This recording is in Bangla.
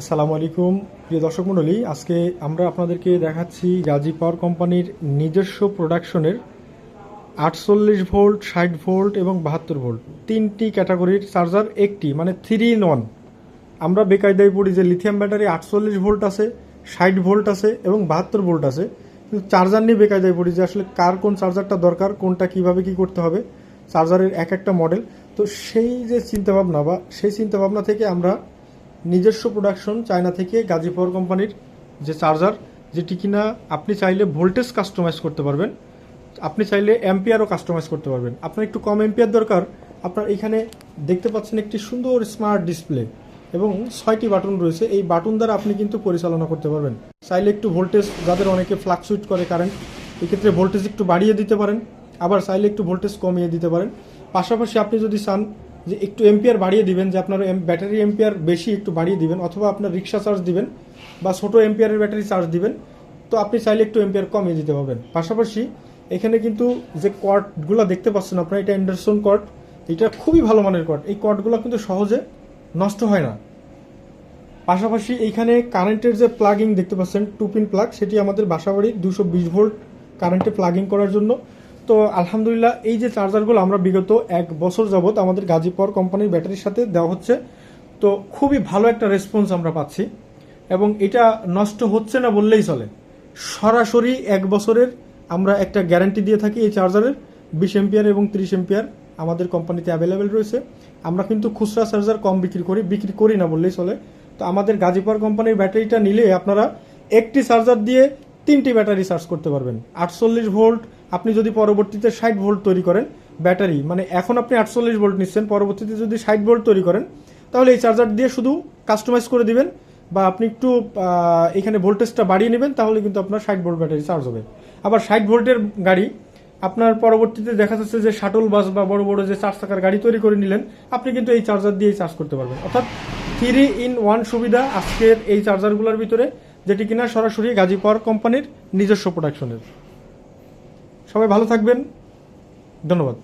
আসসালামু আলাইকুম। প্রিয় দর্শক মণ্ডলী, আজকে আমরা আপনাদেরকে দেখাচ্ছি গাজী পাওয়ার কোম্পানির নিজস্ব প্রোডাকশনের আটচল্লিশ ভোল্ট, ষাট ভোল্ট এবং বাহাত্তর ভোল্ট। তিনটি ক্যাটাগরির চার্জার, একটি মানে থ্রি ইন ওয়ান। আমরা বেকায়দায় পড়ি যে লিথিয়াম ব্যাটারি আটচল্লিশ ভোল্ট আছে, ষাট ভোল্ট আছে এবং বাহাত্তর ভোল্ট আছে, কিন্তু চার্জার নিয়ে বেকায়দায় পড়ি যে আসলে কার কোন চার্জারটা দরকার, কোনটা কীভাবে কি করতে হবে, চার্জারের এক একটা মডেল। তো সেই যে চিন্তাভাবনা বা সেই চিন্তাভাবনা থেকে আমরা নিজস্ব প্রোডাকশন চায়না থেকে গাজী পাওয়ার কোম্পানির যে চার্জার যেটি কিনা আপনি চাইলে ভোল্টেজ কাস্টমাইজ করতে পারবেন, আপনি চাইলে অ্যাম্পিয়ারও কাস্টমাইজ করতে পারবেন। আপনার একটু কম অ্যাম্পিয়ার দরকার, আপনার এখানে দেখতে পাচ্ছেন একটি সুন্দর স্মার্ট ডিসপ্লে এবং ছয়টি বাটন রয়েছে। এই বাটন দ্বারা আপনি কিন্তু পরিচালনা করতে পারবেন। চাইলে একটু ভোল্টেজ যাদের অনেকে ফ্লাকচুইট করে কারেন্ট এক্ষেত্রে ভোল্টেজ একটু বাড়িয়ে দিতে পারেন, আবার চাইলে একটু ভোল্টেজ কমিয়ে দিতে পারেন। পাশাপাশি আপনি যদি চান যে একটু এম্পিয়ার বাড়িয়ে দিবেন, যে আপনার ব্যাটারি এম্পিয়ার বেশি একটু বাড়িয়ে দিবেন, অথবা আপনার রিক্সা চার্জ দিবেন বা ছোট এম্পিয়ারের ব্যাটারি চার্জ দিবেন, তো আপনি চাইলে একটু এম্পিয়ার কমিয়ে দিতে পারবেন। পাশাপাশি এখানে কিন্তু যে কর্ডগুলো দেখতে পাচ্ছেন আপনারা, এটা অ্যান্ডারসন কর্ড, এটা খুবই ভালো মানের কর্ড। এই কর্ডগুলো কিন্তু সহজে নষ্ট হয় না। পাশাপাশি এইখানে কারেন্টের যে প্লাগিং দেখতে পাচ্ছেন, টু পিন প্লাগ, সেটি আমাদের বাসাবাড়ির দুশো বিশ ভোল্ট কারেন্টে প্লাগিং করার জন্য তো আলহামদুলিল্লাহ, এই যে চার্জারগুলো আমরা বিগত এক বছর যাবত আমাদের গাজী পাওয়ার কোম্পানির ব্যাটারির সাথে দেওয়া হচ্ছে, তো খুবই ভালো একটা রেসপন্স আমরা পাচ্ছি। এবং এটা নষ্ট হচ্ছে না বললেই চলে। সরাসরি এক বছরের আমরা একটা গ্যারান্টি দিয়ে থাকি এই চার্জারের, বিশ এম্পিয়ার এবং তিরিশ এম্পিয়ার আমাদের কোম্পানিতে অ্যাভেলেবেল রয়েছে। আমরা কিন্তু খুচরা চার্জার কম বিক্রি করি বিক্রি করি না বললেই চলে। তো আমাদের গাজীপুর কোম্পানির ব্যাটারিটা নিলে আপনারা একটি চার্জার দিয়ে তিনটি ব্যাটারি চার্জ করতে পারবেন। আটচল্লিশ ভোল্ট, আপনি যদি পরবর্তীতে ষাট ভোল্ট তৈরি করেন, ব্যাটারি মানে এখন আপনি আটচল্লিশ ভোল্ট নিচ্ছেন, পরবর্তীতে যদি ষাট ভোল্ট তৈরি করেন, তাহলে এই চার্জার দিয়ে শুধু কাস্টমাইজ করে দিবেন বা আপনি একটু এখানে ভোল্টেজটা বাড়িয়ে নেবেন, তাহলে কিন্তু আপনার ষাট ভোল্ট ব্যাটারি চার্জ হবে। আবার ষাট ভোল্টের গাড়ি, আপনার পরবর্তীতে দেখা যাচ্ছে যে শাটল বাস বা বড় বড় যে চার চাকার গাড়ি তৈরি করে নিলেন, আপনি কিন্তু এই চার্জার দিয়েই চার্জ করতে পারবেন। অর্থাৎ থ্রি ইন ওয়ান সুবিধা আজকের এই চার্জারগুলোর ভিতরে। যেটি কিনা সরাসরি গাজী পাওয়ার কোম্পানির নিজস্ব প্রোডাকশনের সবাই ভালো থাকবেন। ধন্যবাদ।